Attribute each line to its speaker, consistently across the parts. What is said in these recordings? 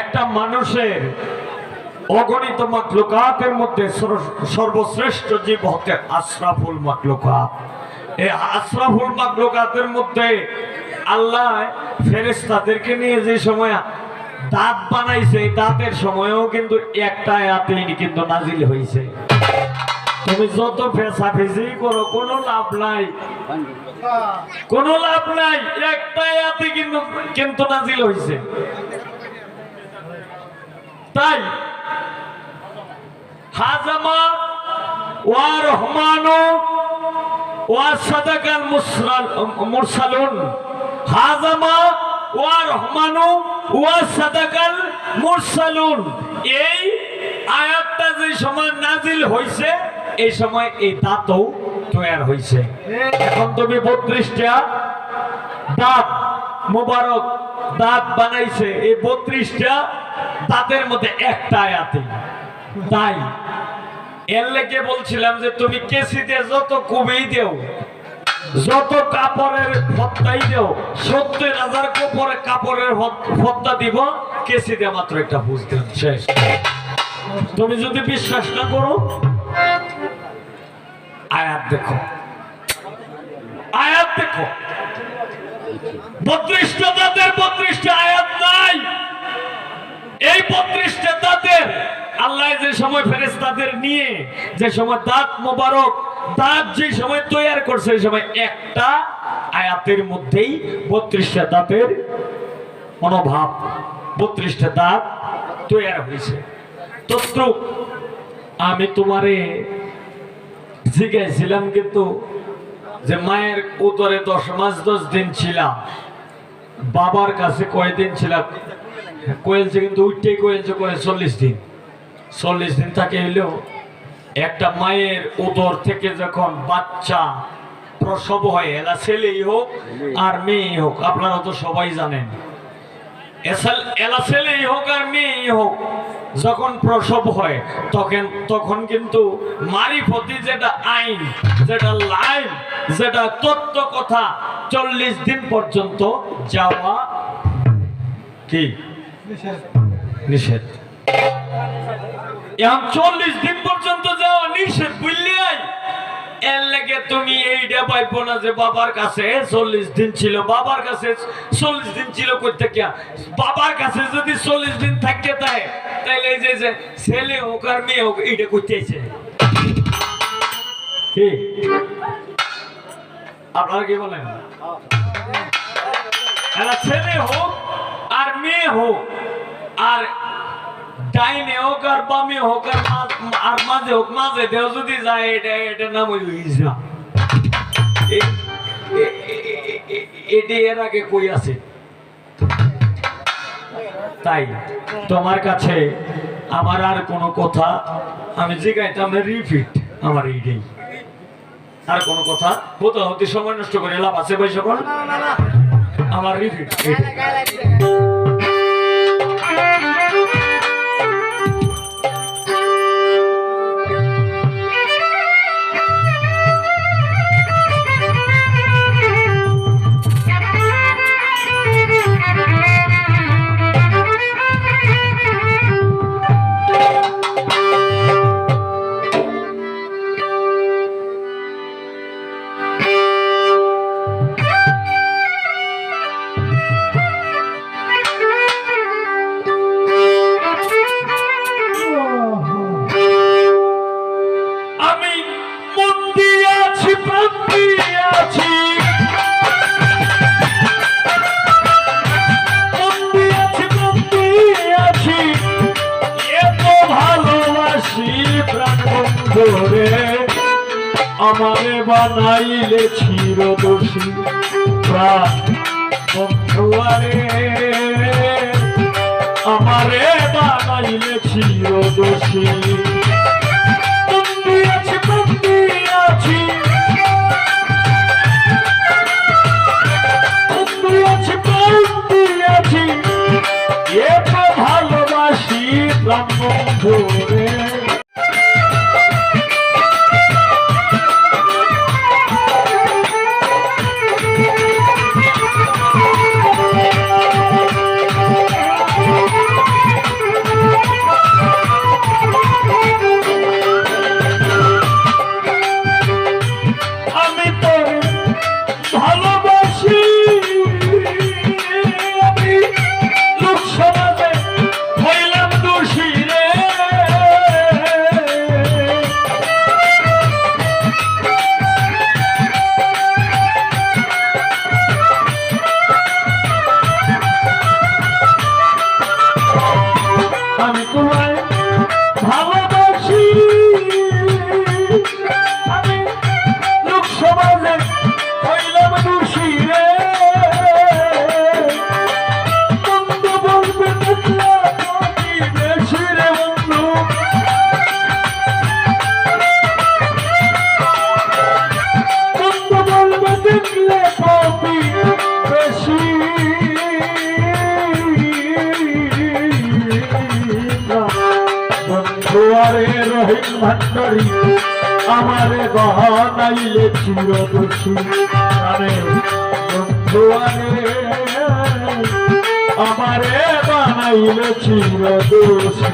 Speaker 1: একটা মানুষের অগণিত মাকলুকাতের মধ্যে সর্বশ্রেষ্ঠ জীব হতে আশরাফুল মাকলুকাত। এই আশরাফুল মাকলুকাতের মধ্যে আল্লাহ ফেরেশতাদেরকে নিয়ে যে সময় দাঁত বানাইছে, এই দাঁতের সময়ও কিন্তু একটা আয়াতেই কিন্তু নাজিল হয়েছে তুমি যত ফেসা ফেসি করো, কোনো লাভ নাই। কোনো লাভ নাই, একটা আয়াতে কিন্তু কিন্তু নাজিল হয়েছে তাই হাজামা ওয়া রহমানু ওয়া সাদাকাল মুরসালুন। হাজামা ওয়া রহমানু ওয়া সাদাকাল মুরসালুন। এই আয়াতটা যে সময় নাজিল হইছে, এই সময় এই দাঁতও তৈয়ার হইছে। এখন তুমি বত্রিশটা দাঁত মোবারক দাঁত বানাইছে। এই বত্রিশটা দাঁতের মধ্যে একটা আয়াতে, তাই। এর লেগে বলছিলাম যে তুমি কেসিতে যত কমেই দেও, যত কাপড়ের ভত্তাই দেও, সত্তর হাজার কাপড়ের কাপড়ের ভত্তা দিব, কেসিতে মাত্র একটা বুঝতে শেষ। তুমি যদি বিশ্বাস না করো, আয়াত দেখো। আয়াত দেখো। বত্রিশটা দাঁতের বত্রিশটা আয়াত নাই। এই বত্রিশটা দাঁতের, আল্লাহ যে সময় ফেরেস্তাদের নিয়ে যে সময় দাঁত মোবারক, দাঁত যে সময় তৈয়ার করছে, সেই সময় একটা আয়াতের মধ্যেই বত্রিশটা দাঁতের মনোভাব, বত্রিশটা দাঁত তৈয়ার হয়েছে। তদ্রুপ আমি তোমারে জিজ্ঞাসিলাম কিন্তু যে মায়ের উদরে দশ মাস দশ দিন ছিলাম বাবার কাছে কয়েকদিন ছিলাম? কোয়েলছে কিন্তু উঠতেই কোয়েলছে করে চল্লিশ দিন। চল্লিশ দিন থাকে এলেও একটা মায়ের উদর থেকে যখন বাচ্চা প্রসব হয়, এলা ছেলেই হোক আর মেয়েই হোক, আপনারা তো সবাই জানেন। এলা ছেলেই হোক আর মেয়েই হোক, যখন প্রসব হয়, তখন তখন কিন্তু মারিফতি যেটা আইন, যেটা লাইন যেটা তত্ত্ব কথা চল্লিশ দিন পর্যন্ত যাওয়া কি? নিষেধ। চল্লিশ দিন পর্যন্ত যাওয়া নিষেধ, বুঝলি? তুমি না যে কাছে চল্লিশ দিন ছিল কাছে চল্লিশ দিন ছিল করতে কাছে যদি চল্লিশ দিন তাই যে ছেলে হোক আর মেয়ে হোক এইটা করতেছে কি? আপনারা কি বলেন? ছেলে হোক আর মেয়ে হোক, আর ডাইনে হোক আর বামে হোক আর আর মাঝে হোক, মাঝে দেও যদি যায়, এটা এটা নাম হইল এ- এটি এর আগে কই আছে? তাই তোমার কাছে আমার আর কোনো কথা, আমি জিগাইতাম রিপিট আমার এইটাই। আর কোনো কথা? বোধ হতে সময় নষ্ট করে লাভ আছে সকল? আমার রিপিট বন্ধুরে আমারে বানাইলে প্রাণ। বন্ধুয়ারে আমারে বানাইলে আছি। এত ভালোবাসি প্রাণ বন্ধুরে। রহিম ভান্ডারি চিরদোষী আমারে বানাইলে চিরদোষী।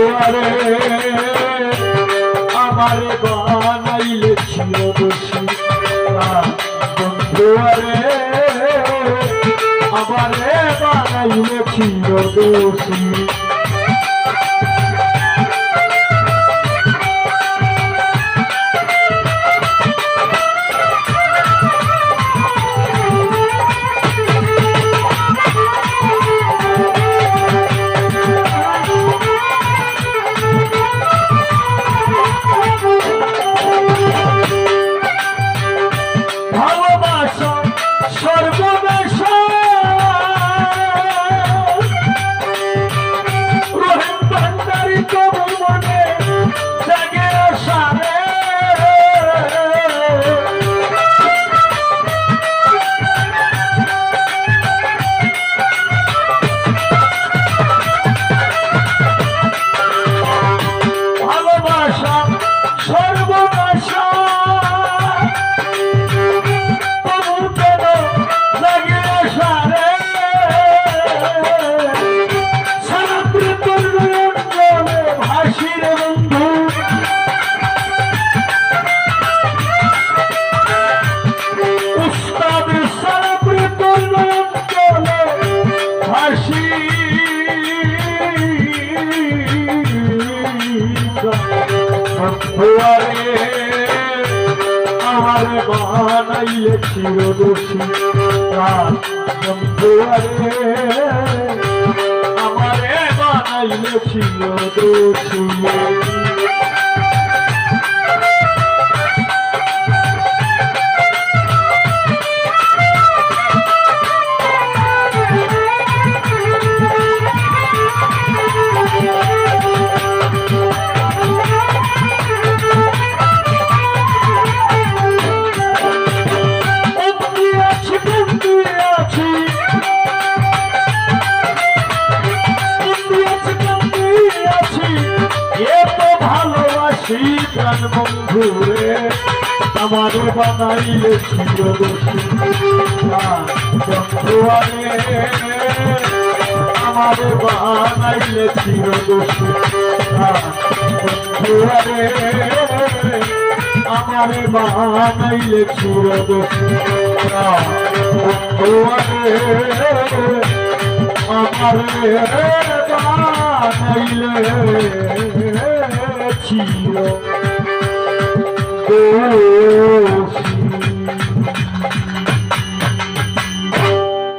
Speaker 1: বন্ধুয়ারে আমারে বানাইলে ছিল বন্ধুয়ারে আমার বানাইলে ছিল দোষী বানাইলে চিরদোষী। বন্ধুয়ারে আমারে বানাইলে চিরদোষী। প্রাণ বন্ধু রে আমার বানাইলে আমার বানাইলে চিরদোষী আমার বানাইলে চিরদোষী আমার বানাইলে চির Oh.